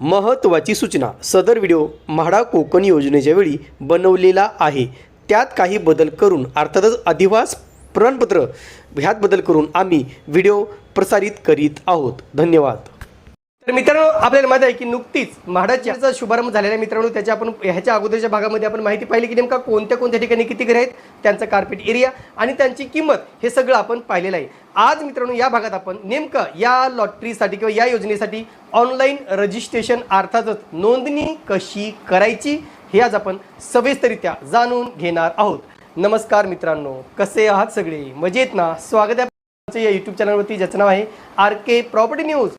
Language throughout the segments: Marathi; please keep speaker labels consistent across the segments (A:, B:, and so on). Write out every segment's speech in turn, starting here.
A: महत्त्वाची सूचना. सदर व्हिडिओ म्हाडा कोकण योजनेच्या वेळी बनवलेला आहे. त्यात काही बदल करून अर्थातच अधिवास प्रमाणपत्र ह्यात बदल करून आम्ही व्हिडिओ प्रसारित करीत आहोत. धन्यवाद. तर मित्रांनो आपल्याला माहिती आहे की नुकतीच म्हाडाच्या शुभारंभ झालेला आहे. मित्रांनो त्याच्या आपण ह्याच्या अगोदरच्या भागामध्ये आपण माहिती पाहिली की नेमका कोणत्या कोणत्या ठिकाणी किती घर आहेत त्यांचा कार्पेट एरिया आणि त्यांची किंमत हे सगळं आपण पाहिलेलं आहे. आज मित्रांनो या भागात आपण नेमकं या लॉटरीसाठी किंवा या योजनेसाठी ऑनलाईन रजिस्ट्रेशन अर्थातच नोंदणी कशी करायची हे आज आपण सविस्तरित्या जाणून घेणार आहोत. नमस्कार मित्रांनो कसे आहात सगळे? मजेत ना? स्वागत आहे या यूट्यूब चॅनलवरती ज्याचं नाव आहे आर के प्रॉपर्टी न्यूज.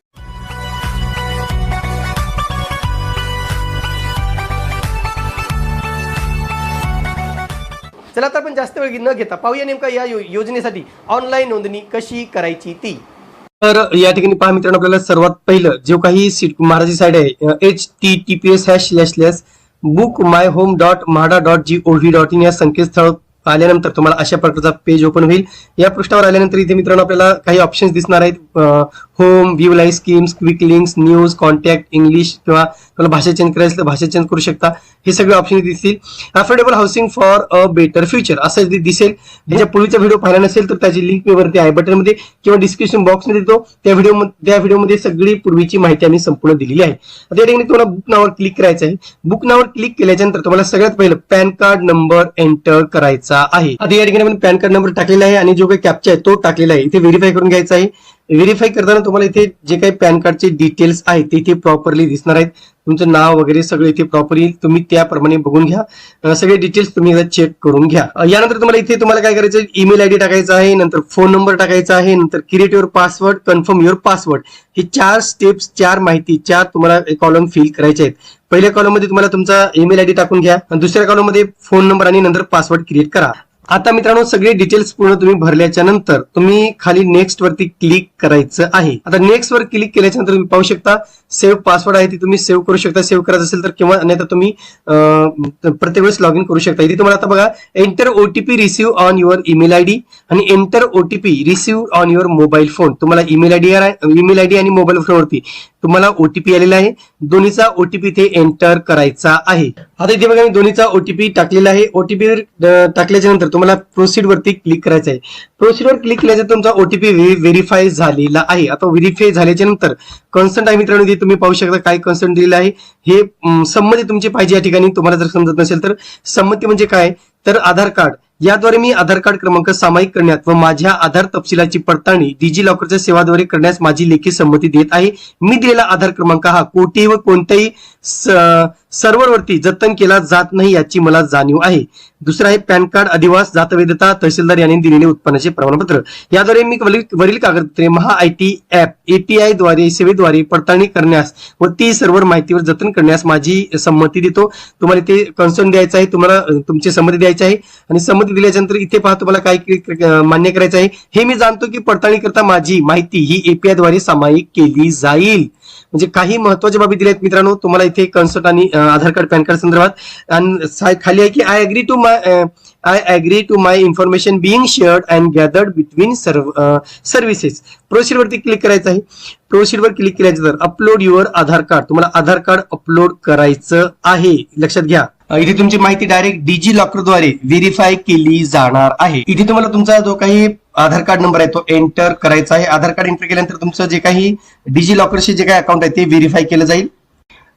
A: चला तर आपण जास्त वेळ न घेता पाहूया नेमका या योजनेसाठी ऑनलाईन नोंदणी कशी करायची ती.
B: तर या ठिकाणी पहा मित्रांनो आपल्याला सर्वात पहिलं जो काही महाराजी साईड आहे H T T P S hash slash slash book my home dot MHADA dot G O V dot in या संकेतस्थळ आल्यानंतर तुम्हाला अशा प्रकारचा पेज ओपन होईल. या पृष्ठावर आल्यानंतर इथे मित्रांनो आपल्याला काही ऑप्शन्स दिसणार आहेत. Home view live schemes quick links news contact English किंवा तुम्हाला भाषा चेंज करायचं तर भाषा चेंज करू शकता. हे सगळे ऑप्शन दिसतील. Affordable housing for a better future असं दिसेल त्याच्या पूर्वीचा व्हिडिओ पाहिला नसेल तर त्याची लिंक मी वरती आय बटनमध्ये किंवा डिस्क्रिप्शन बॉक्समध्ये देतो. त्या व्हिडिओ त्या व्हिडिओमध्ये सगळी पूर्वीची माहिती आम्ही संपूर्ण दिलेली आहे. आता या ठिकाणी तुम्हाला बुक नावावर क्लिक करायचं आहे. बुक नावावर क्लिक केल्याच्यानंतर तुम्हाला सगळ्यात पहिलं पॅन कार्ड नंबर एंटर करायचा आहे. आता या ठिकाणी आपण पॅन कार्ड नंबर टाकलेला आहे आणि जो काही कॅप्चा आहे तो टाकलेला आहे. इथे व्हेरीफाय करून घ्यायचा आहे. व्हेरीफाय करताना तुम्हाला इथे जे काही पॅन कार्डचे डिटेल्स आहेत ते इथे प्रॉपरली दिसणार आहेत. तुमचं नाव वगैरे सगळं इथे प्रॉपरली तुम्ही त्याप्रमाणे बघून घ्या. सगळे डिटेल्स तुम्ही एकदा चेक करून घ्या. यानंतर तुम्हाला इथे तुम्हाला काय करायचं ईमेल आयडी टाकायचा आहे नंतर फोन नंबर टाकायचा आहे नंतर create your password confirm your password हे चार स्टेप्स चार माहिती चार तुम्हाला कॉलम फिल करायचे आहेत. पहिल्या कॉलममध्ये तुम्हाला तुमचा ईमेल आयडी टाकून घ्या. दुसऱ्या कॉलममध्ये फोन नंबर आणि नंतर पासवर्ड क्रिएट करा. आता मित्रांनो सगळे डिटेल्स पूर्ण तुम्ही भरल्याच्या नंतर तुम्ही खाली नेक्स्ट वरती क्लिक करायचं आहे. आता नेक्स्ट वर क्लिक केल्याच्यानंतर तुम्ही पाहू शकता सेव्ह पासवर्ड आहे ती तुम्ही सेव्ह करू शकता. सेव्ह करायचं असेल तर किंवा नाही तर तुम्ही प्रत्येक वेळेस लॉग इन करू शकता. इथे तुम्हाला आता बघा enter OTP receive on your email ID आणि enter OTP receive on your mobile phone तुम्हाला ईमेल आयडी ईमेल आयडी आणि मोबाईल फोनवरती तुम्हाला ओटीपी आलेला आहे. दोन्हीचा ओटीपी इथे एंटर करायचा आहे. आता इथे बघा मी दोन्हीचा ओटीपी टाकलेला आहे. ओटीपी टाकल्याच्या नंतर तुम्हाला प्रोसिड वरती क्लिक करायचं आहे. प्रोसीड वर क्लिक केल्याच्या तुमचा ओटीपी व्हेरीफाय झालेला आहे. आता व्हेरीफाय झाल्याच्यानंतर कन्सर्ट आहे मित्रांनो तुम्ही पाहू शकता काय कन्सर्ट दिलेलं आहे. हे संमती तुमची पाहिजे या ठिकाणी. तुम्हाला जर समजत नसेल तर. संमती म्हणजे काय? तर आधार कार्ड. याद्वारे मी आधार कार्ड क्रमांक सामायिक करण्यात व माझ्या आधार तपशिलाची पडताळणी डिजी लॉकरच्या सेवाद्वारे करण्यास माझी लेखी संमती देत आहे. मी दिलेला आधार क्रमांक हा कोठेही व कोणत्याही सर्व्हरवरती जतन केला जात नाही याची मला जाणीव आहे. दुसरं आहे पॅन कार्ड अधिवास जातवेदता तहसीलदार यांनी दिलेले उत्पन्नाचे प्रमाणपत्र. याद्वारे मी वरील वरील कागदपत्रे महा आय टी ऍप एपीआयद्वारे सेवेद्वारे पडताळणी करण्यास व ती सर्व माहितीवर जतन करण्यास माझी संमती देतो. तुम्हाला ते कन्सर्न द्यायचं आहे तुम्हाला तुमची संमती द्यायची आहे. आणि संमती दिल्याच्या नंतर इथे पहा तुम्हाला काय मान्य करायचं आहे. हे मी जाणतो की पडताळणी करता माझी माहिती ही एपीआयद्वारे सामायिक केली जाईल. म्हणजे काही महत्त्वाच्या बाबी दिल्या आहेत मित्रांनो. तुम्हाला इथे कन्सर्ट आणि आधार कार्ड पॅन कार्ड संदर्भात. आणि खाली आहे की I agree to my I agree to my information being shared and gathered between सर्व सर्व्हिसेस प्रोसिड वरती क्लिक करायचं आहे. प्रोसिड वर क्लिक केल्याचं तर अपलोड युअर आधार कार्ड तुम्हाला आधार कार्ड अपलोड करायचं आहे. लक्षात घ्या. इथे तुमची माहिती डायरेक्ट डिजी लॉकरद्वारे व्हेरीफाय केली जाणार आहे. इथे तुम्हाला तुमचा जो काही आधार कार्ड नंबर आहे तो एंटर करायचा आहे. आधार कार्ड एंटर केल्यानंतर तुमचं जे काही डिजी लॉकरशी जे काही अकाउंट आहे ते व्हेरीफाय केलं जाईल.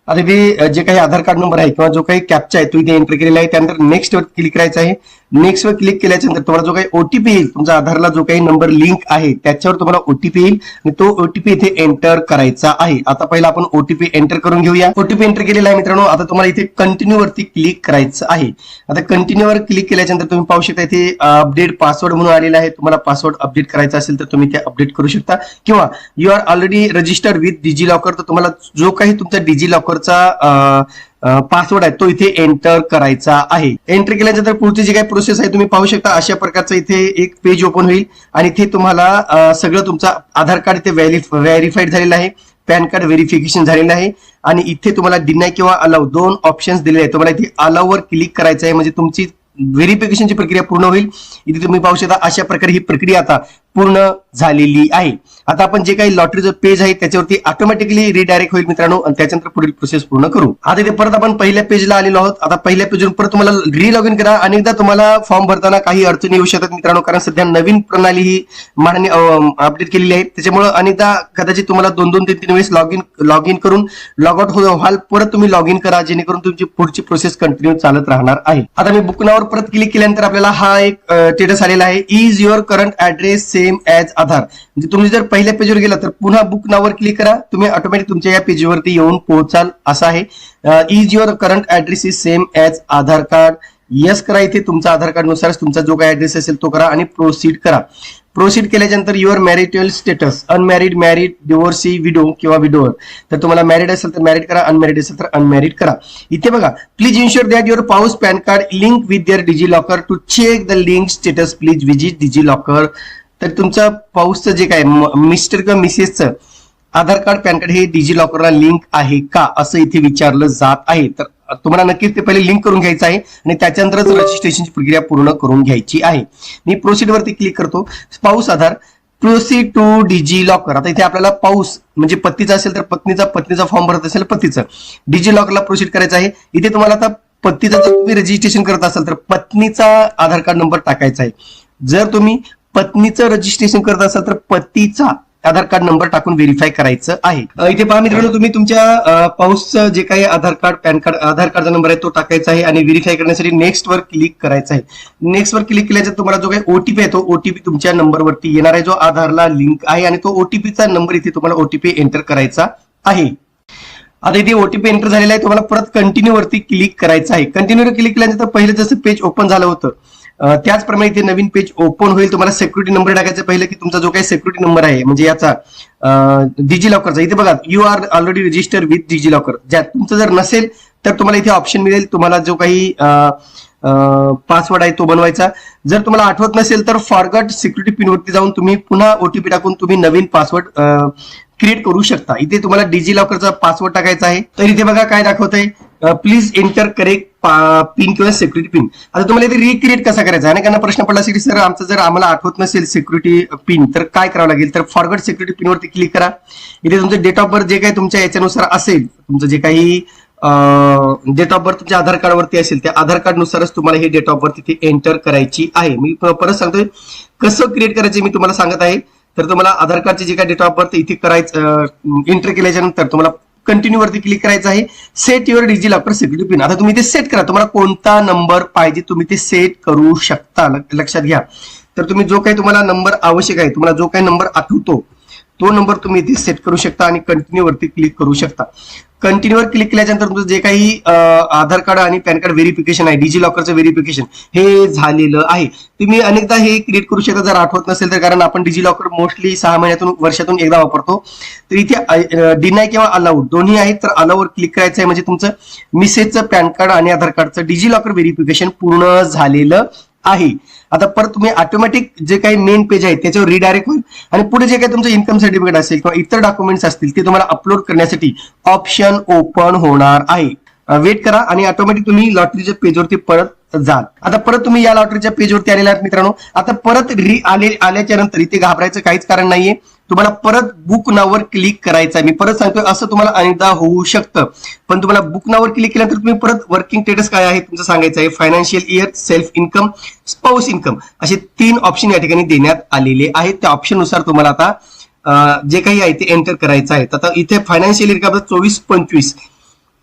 B: आता जे काही आधार कार्ड नंबर आहे किंवा जो काही कॅप्चा आहे तो इथे एंटर केलेला आहे. त्यानंतर नेक्स्ट वर क्लिक करायचं आहे. नेक्स्ट वर क्लिक केल्याच्यानंतर तुम्हाला जो काही ओटीपी येईल तुमच्या आधारला जो काही नंबर लिंक आहे त्याच्यावर तुम्हाला ओटीपी येईल आणि तो ओटीपी इथे एंटर करायचा आहे. आता पहिला आपण ओटीपी एंटर करून घेऊया. ओटीपी एंटर केलेला आहे मित्रांनो आता तुम्हाला इथे कंटिन्यू वरती क्लिक करायचं आहे. आता कंटिन्यू वर क्लिक केल्याच्यानंतर तुम्ही पाहू शकता इथे अपडेट पासवर्ड म्हणून आलेला आहे. तुम्हाला पासवर्ड अपडेट करायचा असेल तर तुम्ही ते अपडेट करू शकता. किंवा you are already registered with DigiLocker तर तुम्हाला जो काही तुमचा डिजी लॉकरचा पासवर्ड आहे तो इथे एंटर करायचा आहे. एंटर केल्यानंतर पुढची जी काही प्रोसेस आहे तुम्ही पाहू शकता अशा प्रकारचं इथे एक पेज ओपन होईल. आणि इथे तुम्हाला सगळं तुमचा आधार कार्ड इथे व्हेरीफाईड झालेलं आहे. पॅन कार्ड व्हेरिफिकेशन झालेलं आहे. आणि इथे तुम्हाला डिनाय किंवा अलाव दोन ऑप्शन्स दिलेले आहेत. तुम्हाला इथे अलाववर क्लिक करायचं आहे. म्हणजे तुमची व्हेरिफिकेशनची प्रक्रिया पूर्ण होईल. इथे तुम्ही पाहू शकता अशा प्रकारे ही प्रक्रिया आता पूर्ण झालेली आहे. आता आपण जे काही लॉटरीचं पेज आहे त्याच्यावरती ऑटोमॅटिकली रिडायरेक्ट होईल मित्रांनो आणि त्याच्यानंतर पुढील प्रोसेस पूर्ण करू. आता इथे परत आपण पहिल्या पेजला आलेलो आहोत. आता पहिल्या पेजवर परत तुम्हाला री लॉग इन करा. अनेकदा तुम्हाला फॉर्म भरताना काही अडचणी येऊ शकतात मित्रांनो कारण सध्या नवीन प्रणाली ही माननी अपडेट केलेली आहे. त्याच्यामुळे अनेकदा कदाचित तुम्हाला दोन दोन तीन तीन वेळेस लॉग इन लॉग इन करून लॉग आउट हो-, व्हाल परत तुम्ही लॉग इन करा जेणेकरून तुमची पुढची प्रोसेस कंटिन्यू चालत राहणार आहे. आता मी बुकनावर परत क्लिक केल्यानंतर आपल्याला हा एक स्टेटस आलेला आहे. Is your current address same as Aadhaar म्हणजे तुम्ही जर पहिल्या पेजवर गेला तर पुन्हा बुक नावर क्लिक करा. तुम्ही ऑटोमॅटिक तुमच्या या पेजवरती येऊन पोहोचाल असं आहे. Is your current address is same as Aadhaar card yes करा इथे. तुमचा आधार कार्डनुसार तुमचा जो काही ऍड्रेस असेल तो करा आणि प्रोसीड करा. प्रोसीड केल्याच्यानंतर your marital status unmarried married divorcee widow किंवा विडोवर तर तुम्हाला मॅरिड असेल तर मॅरिड करा अनमॅरिड असेल तर अनमॅरिड करा. इथे बघा please insure that your spouse pan card link with their DigiLocker to check the link status please visit DigiLocker तर तुमचं पाऊसचं जे काय मिस्टर किंवा मिसेसचं आधार कार्ड पॅन कार्ड हे डिजी लॉकरला लिंक आहे का? असं इथे विचारलं जात आहे. तर तुम्हाला नक्कीच ते पहिले लिंक करून घ्यायचं आहे आणि त्याच्यानंतरच रजिस्ट्रेशनची प्रक्रिया पूर्ण करून घ्यायची आहे. मी प्रोसीड वरती क्लिक करतो. Spouse Aadhaar proceed to DigiLocker. आता इथे आपल्याला पाऊस म्हणजे पत्नीचा असेल तर पत्नीचा पत्नीचा फॉर्म भरत असेल पतीचं. डिजी लॉकरला प्रोसीड करायचं आहे. इथे तुम्हाला आता पत्नीचं जर तुम्ही रजिस्ट्रेशन करत असाल तर पत्नीचा आधार कार्ड नंबर टाकायचा आहे. जर तुम्ही पत्नीचं रजिस्ट्रेशन करत असाल तर पतीचा आधार कार्ड नंबर टाकून व्हेरीफाय करायचं आहे. इथे पहा मित्रांनो तुम्ही तुमच्या पाऊसचं जे काही Aadhaar card pan card Aadhaar कार्डचा नंबर आहे तो टाकायचा आहे आणि व्हेरीफाय करण्यासाठी नेक्स्ट वर क्लिक करायचं आहे. नेक्स्ट वर क्लिक केल्याच्या तुम्हाला जो काही ओटीपी आहे तो ओटीपी तुमच्या नंबरवरती येणार आहे जो आधारला लिंक आहे आणि तो ओटीपीचा नंबर इथे तुम्हाला ओटीपी एंटर करायचा आहे. आता इथे ओटीपी एंटर झालेला आहे तुम्हाला परत कंटिन्यू वरती क्लिक करायचं आहे. कंटिन्यू क्लिक केल्यानंतर पहिलं जसं पेज ओपन झालं होतं त्याचप्रमाणे इथे नवीन पेज ओपन होईल. तुम्हाला सेक्युरिटी नंबर टाकायचा पहिलं की तुमचा जो काही सेक्युरिटी नंबर आहे म्हणजे याचा डिजी लॉकरचा इथे बघा you are already register with DigiLocker ज्यात तुमचं जर नसेल तर तुम्हाला इथे ऑप्शन मिळेल. तुम्हाला जो काही पासवर्ड आहे तो बनवायचा. जर तुम्हाला आठवत नसेल तर फॉरगट सिक्युरिटी पिन वरती जाऊन तुम्ही पुन्हा ओटीपी टाकून तुम्ही नवीन पासवर्ड क्रिएट करू शकता. इथे तुम्हाला डिजी लॉकरचा पासवर्ड टाकायचा आहे. तर इथे बघा काय दाखवत आहे प्लीज एंटर करेक्ट पिन किंवा सिक्युरिटी पिन आता तुम्हाला इथे रिक्रिएट कसा करायचा आहे? अनेकांना प्रश्न पडला असेल की सर आमचं जर आम्हाला आठवत नसेल सिक्युरिटी पिन तर काय करावं लागेल? तर फॉरगट सिक्युरिटी पिन वरती क्लिक करा. इथे तुमचं डेट ऑफ बर्थ जे काही तुमच्या याच्यानुसार असेल तुमचं जे काही डेट ऑफ बर्थ तुमच्या आधार कार्ड वरती असेल त्या आधार कार्ड नुसारच तुम्हाला हे डेट ऑफ बर्थ तिथे एंटर करायची आहे. मी परत सांगतोय कसं क्रिएट करायचं मी तुम्हाला सांगत आहे. तर तुम्हाला आधार कार्डचे जे काही डेट ऑफ बर्थ इथे करायचं एंटर केल्याच्यानंतर तुम्हाला कंटिन्यू वरती क्लिक करायचं आहे. Set your DigiLocker security pin आता तुम्ही ते सेट करा. तुम्हाला कोणता नंबर पाहिजे तुम्ही ते सेट करू शकता. लक्षात घ्या. तर तुम्ही जो काही तुम्हाला नंबर आवश्यक आहे तुम्हाला जो काही नंबर आठवतो तो नंबर तुम्ही इथे सेट करू शकता आणि कंटिन्यू वरती क्लिक करू शकता. कंटिन्यूवर क्लिक केल्यानंतर तुमचं जे काही आधार कार्ड आणि पॅन कार्ड व्हेरिफिकेशन आहे डिजी लॉकरचं व्हेरिफिकेशन हे झालेलं आहे. तुम्ही अनेकदा हे क्रिएट करू शकता जर आठवत नसेल तर कारण आपण डिजी लॉकर मोस्टली सहा महिन्यातून वर्षातून एकदा वापरतो. तर इथे डिनाय किंवा अलाउड दोन्ही आहेत तर अलाउडवर क्लिक करायचं आहे म्हणजे तुमचं मिसेजचं पॅन कार्ड आणि आधार कार्डचं डिजी लॉकर व्हेरिफिकेशन पूर्ण झालेलं आहे. आता परत तुम्ही ऑटोमॅटिक जे काही मेन पेज आहे त्याच्यावर रिडायरेक्ट होईल. आणि पुढे जे काही तुमचं इन्कम सर्टिफिकेट असेल किंवा इतर डॉक्युमेंट्स असतील ते तुम्हाला अपलोड करण्यासाठी ऑप्शन ओपन होणार आहे. वेट करा आणि ऑटोमॅटिक तुम्ही लॉटरीच्या पेजवरती परत जाल. आता परत तुम्ही या लॉटरीच्या पेजवरती आलेला आहात मित्रांनो. आता परत री आले आल्याच्यानंतर इथे घाबरायचं काहीच कारण नाहीये. तुम्हाला परत बुक नावर क्लिक करायचं आहे. मी परत सांगतोय असं तुम्हाला अनेकदा होऊ शकतं. पण तुम्हाला बुक नावर क्लिक केल्यानंतर तुम्ही परत वर्किंग स्टेटस काय आहे तुमचं सांगायचं आहे financial year self income spouse income असे तीन ऑप्शन या ठिकाणी देण्यात आलेले आहेत. त्या ऑप्शननुसार तुम्हाला आता जे काही आहे ते एंटर करायचं आहे. आता इथे फायनान्शियल इयर का चोवीस पंचवीस.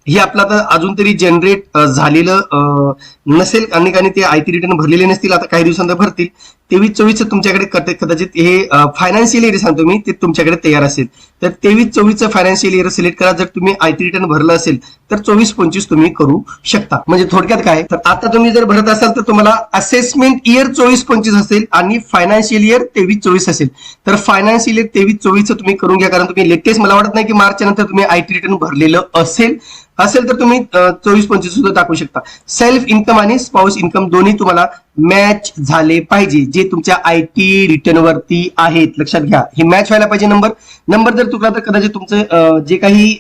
B: हे आपलं आता अजून तरी जनरेट झालेलं नसेल. अनेकांनी ते आयती रिटर्न भरलेले नसतील आता काही दिवसांत भरतील. तेवीस चोवीस तुमच्याकडे कदाचित हे फायनान्शियल इयर सांगतो मी ते तुमच्याकडे तयार असेल. तर तेवीस चोवीसचं फायनान्शियल इयर सिलेक्ट करा. जर तुम्ही आयटी रिटर्न भरलं असेल तर चोवीस पंचवीस तुम्ही करू शकता. म्हणजे थोडक्यात काय? तर आता तुम्ही जर भरत असाल तर तुम्हाला असेसमेंट इयर चोवीस पंचवीस असेल आणि फायनान्शियल इयर तेवीस चोवीस असेल. तर फायनान्शियल इयर तेवीस चोवीस तुम्ही करून घ्या. कारण तुम्ही लेटेस्ट मला वाटत नाही की मार्च नंतर तुम्ही आयटी रिटर्न भरलेलं असेल. असेल तर तुम्ही चोवीस पंचवीस सुद्धा टाकू शकता. सेल्फ इन्कम आणि स्पाऊस इन्कम दोन्ही तुम्हाला मॅच झाले पाहिजे. जे तुमच्या आय टी रिटर्न वरती आहेत. लक्षात घ्या. हे मॅच व्हायला पाहिजे नंबर नंबर जर तुकला तर कदाचित तुमचं जे काही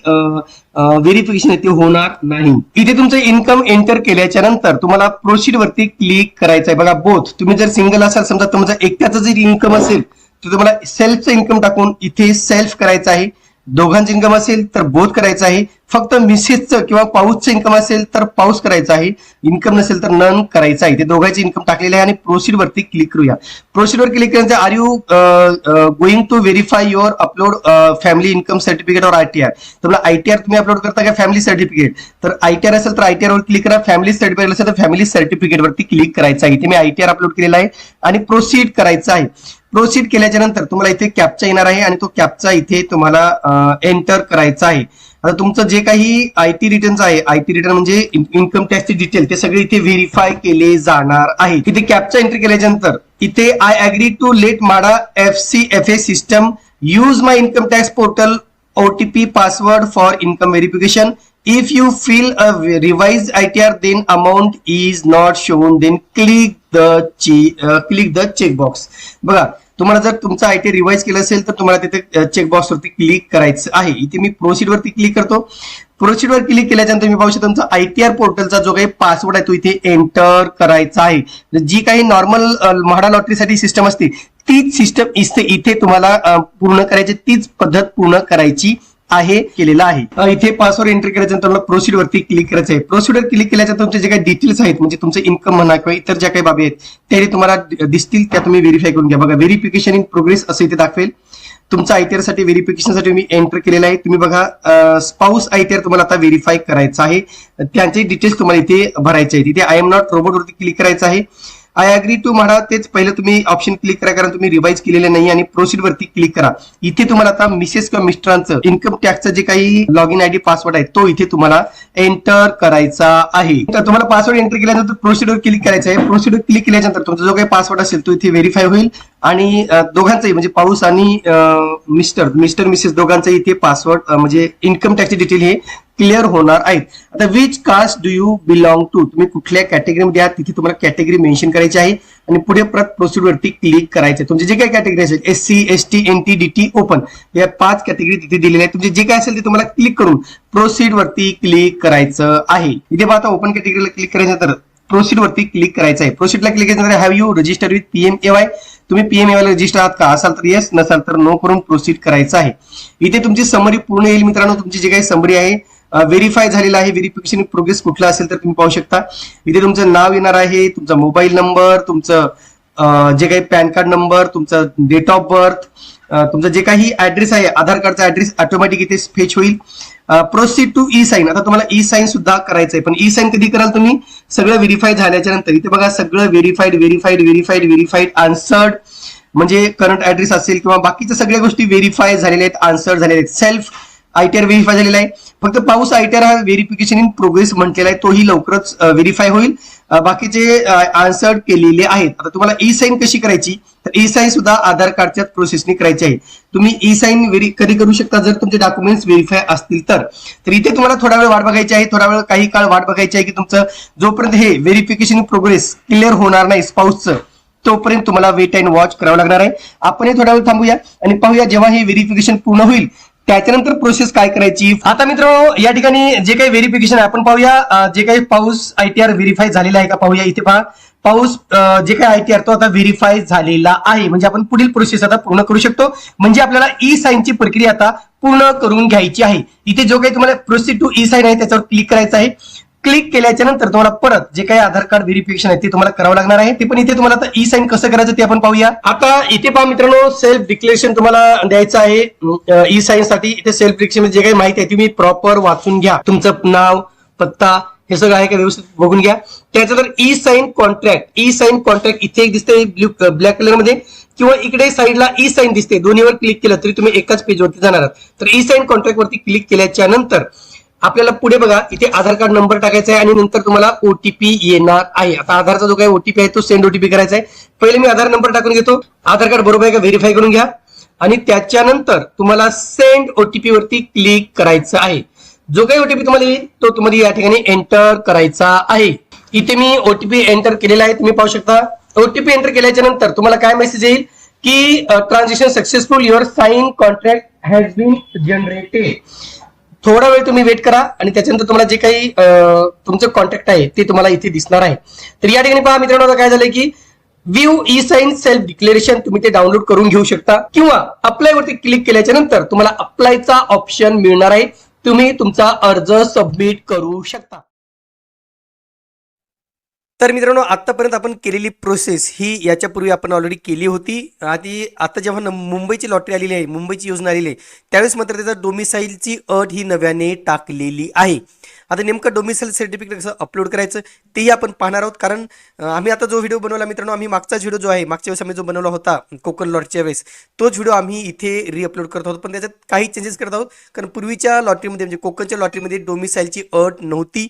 B: व्हेरिफिकेशन आहे ते होणार नाही. इथे तुमचं इन्कम एंटर केल्याच्यानंतर तुम्हाला प्रोसीड वरती क्लिक करायचं आहे बघा बोथ तुम्ही जर सिंगल असाल समजा तुमचा एकट्याचं जर इन्कम असेल तर तुम्हाला सेल्फचं इन्कम टाकून इथे सेल्फ करायचं आहे. दोघांचं इन्कम असेल तर बोथ करायचं आहे. फक्त मिसेसचं किंवा पाऊसचं इन्कम असेल तर पाऊस करायचं आहे. इन्कम नसेल तर नन करायचं आहे. ते दोघांचे इन्कम टाकलेले आहे आणि प्रोसीड वरती क्लिक करूया. प्रोसीड वर क्लिक करायचं are you going to verify your upload family income certificate और आयटीआर तुम्हाला आयटीआर तुम्ही अपलोड करता का फॅमिली सर्टिफिकेट तर आयटीआर असेल तर आयटीआर वर क्लिक करा. फॅमिली सर्टिफिकेट असेल तर फॅमिली सर्टिफिकेट वरती क्लिक करायचं आहे. इथे मी आयटीआर अपलोड केलेला आहे आणि प्रोसीड करायचं आहे. प्रोसीड केल्याच्यानंतर तुम्हाला इथे कॅपचा येणार आहे आणि तो कॅपचा इथे तुम्हाला uh, एंटर करायचा आहे. आता तुमचं जे काही आयटी रिटर्न आहे आयटी रिटर्न म्हणजे इन्कम टॅक्सचे डिटेल ते सगळे इथे व्हेरीफाय केले जाणार आहे. इथे कॅपचा एंट्री केल्यानंतर इथे I agree to let MHADA F C F A system use my income tax portal OTP password for income verification if you feel a revise I T R then amount is not click then click the click the checkbox बघा तुम्हाला जर तुमचं आयटी रिवाइज केलं असेल तर तुम्हाला तिथे चेकबॉक्स वरती क्लिक करायचं आहे. इथे मी प्रोसीड वरती क्लिक करतो. प्रोसीड वर क्लिक केल्याच्यानंतर मी पाहू शकतो तुमचा आयटीआर पोर्टलचा जो काही पासवर्ड आहे तो इथे एंटर करायचा आहे. म्हणजे जी काही नॉर्मल म्हाडा लॉटरीसाठी सिस्टम असते तीच सिस्टम इथे इथे तुम्हाला पूर्ण करायची तीच पद्धत पूर्ण करायची आहे केलेला आहे. इथे पासवर्ड एंट्री करायचं तुम्हाला प्रोसीड वरती क्लिक करायचं आहे. प्रोसीड क्लिक केल्याच्या तुमचे जे काही डिटेल्स आहेत म्हणजे तुमचं इन्कम म्हणा किंवा इतर ज्या काही बाबी आहेत त्या तुम्हाला दिसतील त्या तुम्ही व्हेरीफाय करून घ्या. बघा व्हेरिफिकेशन इन प्रोग्रेस असं इथे दाखवेल. तुमचा आयटीआरसाठी व्हेरिफिकेशनसाठी मी एंटर केलेला आहे. तुम्ही बघा स्पाऊस आयटीआर तुम्हाला आता व्हेरीफाय करायचं आहे. त्यांचे डिटेल्स तुम्हाला इथे भरायचे आहेत. इथे आय एम नॉट रोबोट वरती क्लिक करायचं आहे. आय अग्री टू म्हणा तेच पहिलं तुम्ही ऑप्शन क्लिक करा कारण तुम्ही रिवाइज केलेले नाही आणि प्रोसीड वरती क्लिक करा. इथे तुम्हाला आता मिसेस किंवा मिस्टरांचं इन्कम टॅक्सचं जे काही लॉग इन आयडी पासवर्ड आहे तो इथे तुम्हाला एंटर करायचा आहे. तर तुम्हाला पासवर्ड एंटर केल्यानंतर प्रोसिडर क्लिक करायचं आहे. प्रोसीड क्लिक केल्यानंतर तुमचा जो काही पासवर्ड असेल तो इथे व्हेरीफाय होईल. आणि दोघांचाही म्हणजे पाऊस आणि मिस्टर मिस्टर मिसेस दोघांचा इथे पासवर्ड म्हणजे इन्कम टॅक्सचे डिटेल हे क्लिअर होणार आहेत आता which caste do you belong to तुम्ही कुठल्या कॅटेगरीमध्ये आहात? तिथे तुम्हाला कॅटेगरी मेन्शन करायची आहे. आणि पुढे परत प्रोसिडवरती क्लिक करायचे. तुमचे जे काही कॅटेगरी असेल S C S T N T D T open या पाच कॅटेगरी तिथे दिलेल्या आहेत. तुमचे जे काय असेल ते तुम्हाला क्लिक करून प्रोसीड वरती क्लिक करायचं आहे. इथे पाहता आता ओपन कॅटेगरीला क्लिक करायचं तर वरती क्लिक करायचं आहे. प्रोसीडला क्लिक केल्यानंतर have you register with PM AY तुम्ही पीएम एवायला रजिस्टर आहात का? असाल तर येस नसाल तर नो करून प्रोसीड करायचं आहे. इथे तुमची समरी पूर्ण येईल मित्रांनो. तुमची जी काही समरी आहे व्हेरीफाय झालेला आहे. व्हेरिफिकेशन प्रोग्रेस कुठला असेल तर तुम्ही पाहू शकता. इथे तुमचं नाव येणार आहे तुमचा मोबाईल नंबर तुमचं जे काही पॅन कार्ड नंबर तुमचं डेट ऑफ बर्थ तुमचं जे काही ऍड्रेस आहे आधार कार्डचा ऍड्रेस ऑटोमॅटिक इथे फेच होईल. प्रोसीड टू ई साईन आता तुम्हाला ई साईन सुद्धा करायचं आहे पण ई साईन कधी कराल तुम्ही? सगळं व्हेरीफाय झाल्याच्यानंतर. इथे बघा सगळं verified verified verified verified answered म्हणजे करंट ऍड्रेस असेल किंवा बाकीच्या सगळ्या गोष्टी व्हेरीफाय झालेल्या आहेत आन्सर झालेल्या आहेत. सेल्फ आयटीआर व्हेरीफाय झालेला आहे. फक्त पाऊस आयटीआर हा व्हेरिफिकेशन इन प्रोग्रेस म्हटलेला आहे तोही लवकरच व्हेरीफाय होईल. बाकीचे आन्सर केलेले आहेत. आता तुम्हाला ई साईन कशी करायची? तर ई साईन सुद्धा आधार कार्डच्या प्रोसेसने करायची आहे. तुम्ही ई साईन व्हेरी कधी करू शकता? जर तुमचे डॉक्युमेंट्स व्हेरीफाय असतील तर. तर इथे तुम्हाला थोडा वेळ वाट बघायची आहे. थोडा वेळ काही काळ वाट बघायची आहे की तुमचं जोपर्यंत हे व्हेरिफिकेशन प्रोग्रेस क्लिअर होणार नाही स्पाऊसचं तोपर्यंत तुम्हाला वेट अँड वॉच करावं लागणार आहे. आपण हे थोडा वेळ थांबूया आणि पाहूया जेव्हा हे व्हेरिफिकेशन पूर्ण होईल त्याच्यानंतर प्रोसेस काय करायची? आता मित्रांनो या ठिकाणी जे काही व्हेरिफिकेशन आहे आपण पाहूया. जे काही पाऊस आयटीआर व्हेरीफाय झालेला आहे का? पाहूया इथे पहा. पाऊस जे काही आयटीआर तो आता व्हेरीफाय झालेला आहे. म्हणजे आपण पुढील प्रोसेस आता पूर्ण करू शकतो. म्हणजे आपल्याला ई साईनची प्रक्रिया आता पूर्ण करून घ्यायची आहे. इथे जो काही तुम्हाला प्रोसीड टू ई साईन आहे त्याच्यावर क्लिक करायचं आहे. क्लिक केल्याच्यानंतर तुम्हाला परत जे काही आधार कार्ड व्हेरिफिकेशन आहे ते तुम्हाला करावं लागणार आहे. ते पण इथे तुम्हाला आता ई साईन कसं करायचं ते आपण पाहूया. आता इथे पहा मित्रांनो सेल्फ डिक्लेरेशन तुम्हाला द्यायचं आहे. ई साईन साठी इथे सेल्फ म्हणजे डिक्लेरेशन जे काही माहिती आहे तुम्ही प्रॉपर वाचून घ्या. तुमचं नाव पत्ता हे सगळं आहे का व्यवस्थित बघून घ्या. त्याच्यानंतर e sign contract e sign contract इथे एक दिसते ब्ल्यू ब्लॅक कलरमध्ये. किंवा इकडे साईडला ई साईन दिसते दोन्हीवर क्लिक केलं तरी तुम्ही एकाच पेजवरती जाणार आहात. तर ई साईन कॉन्ट्रॅक्ट वरती क्लिक केल्याच्यानंतर आपल्याला पुढे बघा इथे आधार कार्ड नंबर टाकायचा आहे आणि नंतर तुम्हाला ओटीपी येणार आहे. आता आधारचा जो काही ओटीपी आहे तो सेंड ओटीपी करायचा आहे. पहिले मी आधार नंबर टाकून घेतो. आधार कार्ड बरोबर आहे का? व्हेरीफाय करून घ्या. आणि त्याच्यानंतर तुम्हाला सेंड ओटीपी वरती क्लिक करायचं आहे. जो काही ओटीपी तुम्हाला येईल तो तुम्हाला या ठिकाणी एंटर करायचा आहे. इथे मी ओटीपी एंटर केलेला आहे. तुम्ही पाहू शकता. ओटीपी एंटर केल्याच्यानंतर तुम्हाला काय मेसेज येईल? की transaction successful your sign contract has been generated थोडा वेळ तुम्ही वेट करा आणि त्याच्यानंतर तुम्हाला जे काही तुमचं कॉन्टॅक्ट आहे ते तुम्हाला इथे दिसणार आहे. तर या ठिकाणी पहा मित्रांनो काय झालं की view e sign self declaration तुम्ही ते डाउनलोड करून घेऊ शकता. किंवा अप्लाय वरती क्लिक केल्याच्यानंतर तुम्हाला अप्लायचा ऑप्शन मिळणार आहे. तुम्ही तुमचा अर्ज सबमिट करू शकता.
A: तर मित्रांनो आत्तापर्यंत आपण केलेली प्रोसेस ही याच्यापूर्वी आपण ऑलरेडी केली होती. आधी आता जेव्हा न- मुंबईची लॉटरी आलेली आहे मुंबईची योजना आलेली आहे त्यावेळेस मात्र त्याचा डोमिसाईलची अट ही नव्याने टाकलेली आहे. आता नेमकं डोमिसाईल सर्टिफिकेट कसं अपलोड करायचं तेही आपण पाहणार आहोत. कारण आम्ही आता जो व्हिडिओ बनवला मित्रांनो आम्ही मागचाच व्हिडिओ जो आहे मागच्या वेळेस आम्ही जो बनवला होता कोकण लॉटरीच्या वेळेस तोच व्हिडिओ आम्ही इथे रिअपलोड करत आहोत. पण त्याच्यात काही चेंजेस करत आहोत. कारण पूर्वीच्या लॉटरीमध्ये म्हणजे कोकणच्या लॉटरीमध्ये डोमिसाईलची अट नव्हती.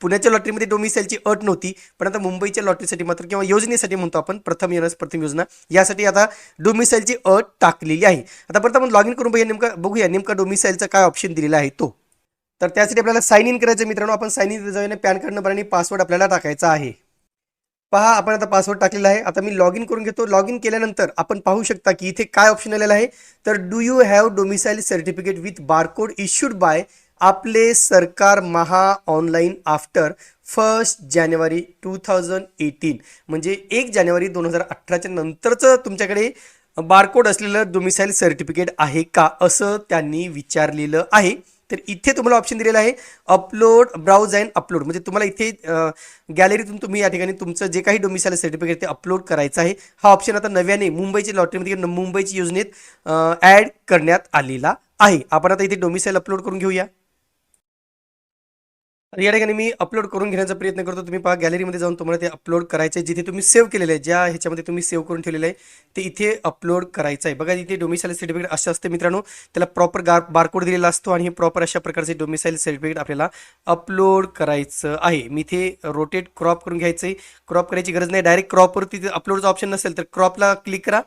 A: पुण्याच्या लॉटरीमध्ये डोमिसाईलची अट नव्हती पण आता मुंबईच्या लॉटरीसाठी मात्र किंवा योजनेसाठी म्हणतो आपण प्रथम येणंच प्रथम योजना. यासाठी आता डोमिसाईलची अट टाकलेली आहे. आता परत आपण लॉग इन करून बघूया नेमका बघूया नेमका डोमिसाईलचा काय ऑप्शन दिलेला आहे तो. तर त्यासाठी आपल्याला साईन इन करायचं मित्रांनो. आपण साईन इन जाऊया पॅन कार्ड नंबर आणि पासवर्ड आपल्याला टाकायचा आहे. पहा आपण आता पासवर्ड टाकलेला आहे. आता मी लॉग इन करून घेतो. लॉग इन केल्यानंतर आपण पाहू शकता की इथे काय ऑप्शन आलेला आहे. तर do you have domicile certificate with barcode issued by आपले सरकार Maha online after first January two thousand eighteen. म्हणजे एक जानेवारी दोन हजार अठराच्या नंतरचं तुमच्याकडे बारकोड असलेलं डोमिसाईल सर्टिफिकेट आहे का असं त्यांनी विचारलेलं आहे. तर इथे तुम्हाला ऑप्शन दिलेलं आहे अपलोड ब्राउज अँड अपलोड म्हणजे तुम्हाला इथे गॅलरीतून तुम्ही या ठिकाणी तुमचं जे काही डोमिसाईल सर्टिफिकेट ते अपलोड करायचं आहे. हा ऑप्शन आता नव्याने मुंबईच्या लॉटरीमध्ये मुंबईच्या मुंबईची योजनेत ॲड करण्यात आलेला आहे. आपण आता इथे डोमिसाईल अपलोड करून घेऊया. तर या ठिकाणी मी अपलोड करून घेण्याचा प्रयत्न करतो. तुम्ही पहा गॅलरीमध्ये जाऊन तुम्हाला ते अपलोड करायचं आहे जिथे तुम्ही सेव्ह केलेलं आहे ज्या ह्याच्यामध्ये तुम्ही सेव्ह करून ठेवलेलं आहे ते इथे अपलोड करायचं आहे बघा इथे डोमिसाईल सर्टिफिकेट असं असतं मित्रांनो. त्याला प्रॉपर गार बारकोड दिलेला असतो आणि हे प्रॉपर अशा प्रकारचे डोमिसाईल सर्टिफिकेट आपल्याला अपलोड करायचं आहे. मी इथे रोटेट क्रॉप करून घ्यायचं आहे क्रॉप करायची गरज नाही. डायरेक्ट क्रॉपवरती अपलोडचं ऑप्शन नसेल तर क्रॉपला क्लिक करा.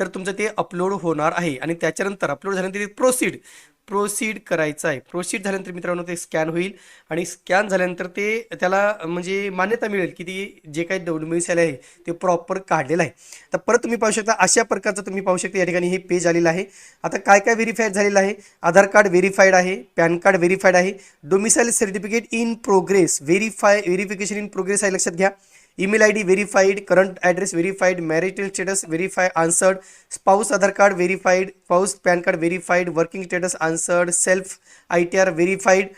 A: तर तुमचं ते अपलोड होणार आहे. आणि त्याच्यानंतर अपलोड झाल्यानंतर प्रोसीड प्रोसीड करायचं आहे. प्रोसीड झाल्यानंतर मित्रांनो ते स्कॅन होईल आणि स्कॅन झाल्यानंतर ते त्याला म्हणजे मान्यता मिळेल की ती जे काही डोमिसाईल आहे ते प्रॉपर काढलेलं आहे. तर परत तुम्ही पाहू शकता अशा प्रकारचं तुम्ही पाहू शकता या ठिकाणी हे पेज आलेलं आहे. आता काय काय व्हेरीफाईड झालेलं आहे? आधार कार्ड व्हेरीफाईड आहे पॅन कार्ड व्हेरीफाईड आहे. Domicile certificate in progress verify verification in progress आहे लक्षात घ्या. Email I D verified current address verified marital status verify answered spouse Aadhaar card verified spouse PAN card verified working status answered self I T R verified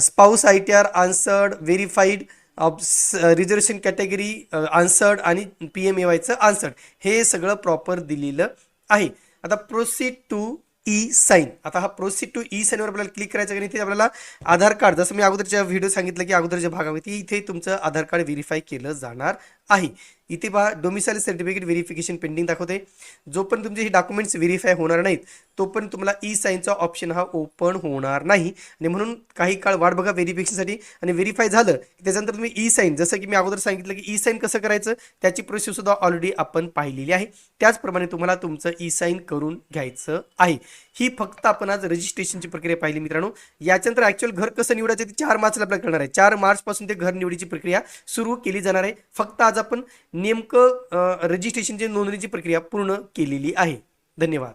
A: spouse I T R answered verified reservation category answered आणि पी एम ए वायचं आन्सर्ड हे सगळं प्रॉपर दिलेलं आहे. आता प्रोसीड टू ई साईन आता हा प्रोसीड टू ई साईनवर आपल्याला क्लिक करायचं आणि इथे आपल्याला आधार कार्ड जसं मी अगोदरच्या व्हिडिओ सांगितलं की अगोदरच्या भागामध्ये इथे तुमचं आधार कार्ड व्हेरीफाय केलं जाणार आहे. इथे पहा डोमिसाईल सर्टिफिकेट व्हेरिफिकेशन पेंडिंग दाखवते. जोपर्यंत तुमचे हे डॉक्युमेंट्स व्हेरीफाय होणार नाहीत तोपर्यंत तुम्हाला ई साईनचा ऑप्शन हा ओपन होणार नाही. आणि म्हणून काही काळ वाट बघा व्हेरिफिकेशनसाठी आणि व्हेरीफाय झालं की त्याच्यानंतर तुम्ही ई साईन जसं की मी अगोदर सांगितलं की ई साईन कसं करायचं त्याची प्रोसेससुद्धा ऑलरेडी आपण पाहिलेली आहे. त्याचप्रमाणे तुम्हाला तुमचं ई साईन करून घ्यायचं आहे. ही फक्त आपण आज रजिस्ट्रेशनची प्रक्रिया पाहिली मित्रांनो. याच्यानंतर ॲक्च्युअल घर कसं निवडायचं ते चार मार्चला आपल्याला करणार आहे. चार मार्चपासून ते घर निवडीची प्रक्रिया सुरू केली जाणार आहे. फक्त आज आपण नेमकं रजिस्ट्रेशनची नोंदणीची प्रक्रिया पूर्ण केलेली आहे. धन्यवाद.